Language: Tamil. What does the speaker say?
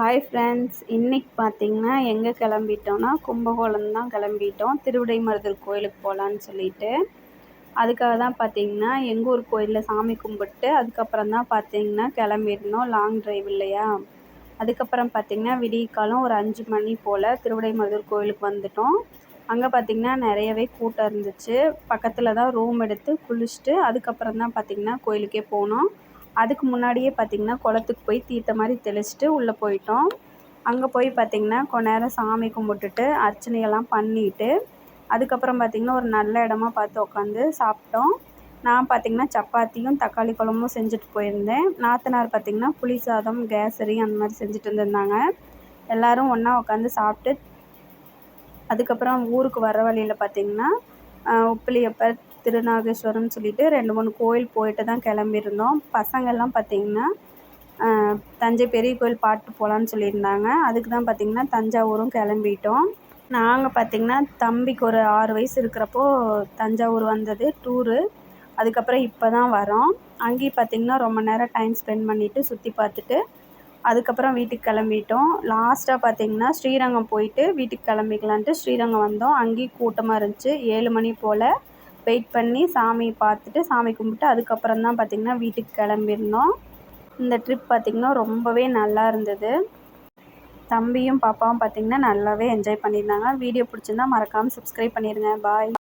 ஹாய் ஃப்ரெண்ட்ஸ் இன்றைக்கி பார்த்தீங்கன்னா எங்கே கிளம்பிட்டோன்னா கும்பகோணம் தான் கிளம்பிட்டோம். திருவிடைமருதூர் கோயிலுக்கு போகலான்னு சொல்லிட்டு. அதுக்காக தான் பார்த்தீங்கன்னா எங்கள் ஊர் கோயிலில் சாமி கும்பிட்டு அதுக்கப்புறம் தான் பார்த்தீங்கன்னா கிளம்பியிருந்தோம் லாங் டிரைவ் இல்லையா? அதுக்கப்புறம் பார்த்தீங்கன்னா விடியற்காலம் ஒரு அஞ்சு மணி போல் திருவிடைமருதூர் கோயிலுக்கு வந்துட்டோம். அங்கே பார்த்திங்கன்னா நிறையவே கூட்டம் இருந்துச்சு. பக்கத்தில் தான் ரூம் எடுத்து குளிச்சுட்டு அதுக்கப்புறம் தான் பார்த்திங்கன்னா கோயிலுக்கே போனோம். அதுக்கு முன்னாடியே பார்த்திங்கன்னா குளத்துக்கு போய் தீர்த்த மாதிரி தெளிச்சுட்டு உள்ளே போயிட்டோம். அங்கே போய் பார்த்திங்கன்னா கொஞ்ச நேரம் சாமி கும்பிட்டுட்டு அர்ச்சனையெல்லாம் பண்ணிவிட்டு அதுக்கப்புறம் பார்த்திங்கன்னா ஒரு நல்ல இடமா பார்த்து உட்காந்து சாப்பிட்டோம். நான் பார்த்திங்கன்னா சப்பாத்தியும் தக்காளி குழம்பும் செஞ்சுட்டு போயிருந்தேன். நாத்தனார் பார்த்திங்கன்னா புளி சாதம் கேசரி அந்த மாதிரி செஞ்சுட்டு இருந்திருந்தாங்க. எல்லோரும் ஒன்றா உட்காந்து சாப்பிட்டு அதுக்கப்புறம் ஊருக்கு வர வழியில் பார்த்திங்கன்னா உப்பிலியப்பர் திருநாகேஸ்வரம் சொல்லிட்டு ரெண்டு மூணு கோயில் போயிட்டு தான் கிளம்பியிருந்தோம். பசங்கள்லாம் பார்த்திங்கன்னா தஞ்சை பெரிய கோயில் பாட்டு போகலான்னு சொல்லியிருந்தாங்க. அதுக்கு தான் பார்த்திங்கன்னா தஞ்சாவூரும் கிளம்பிட்டோம். நாங்கள் பார்த்திங்கன்னா தம்பிக்கு ஒரு ஆறு வயசு இருக்கிறப்போ தஞ்சாவூர் வந்தது டூரு. அதுக்கப்புறம் இப்போ தான் வரோம். அங்கேயும் பார்த்திங்கன்னா ரொம்ப நேரம் டைம் ஸ்பெண்ட் பண்ணிவிட்டு சுற்றி பார்த்துட்டு அதுக்கப்புறம் வீட்டுக்கு கிளம்பிட்டோம். லாஸ்ட்டாக பார்த்திங்கன்னா ஸ்ரீரங்கம் போயிட்டு வீட்டுக்கு கிளம்பிக்கலான்ட்டு ஸ்ரீரங்கம் வந்தோம். அங்கேயும் கூட்டமாக இருந்துச்சு. ஏழு மணி போல் வெயிட் பண்ணி சாமியை பார்த்துட்டு சாமி கும்பிட்டு அதுக்கப்புறம் தான் பார்த்திங்கன்னா வீட்டுக்கு கிளம்பியிருந்தோம். இந்த ட்ரிப் பார்த்திங்கன்னா ரொம்பவே நல்லா இருந்தது. தம்பியும் பாப்பாவும் பார்த்திங்கன்னா நல்லாவே என்ஜாய் பண்ணியிருந்தாங்க. வீடியோ பிடிச்சிருந்தா மறக்காமல் சப்ஸ்கிரைப் பண்ணிடுங்க பாய்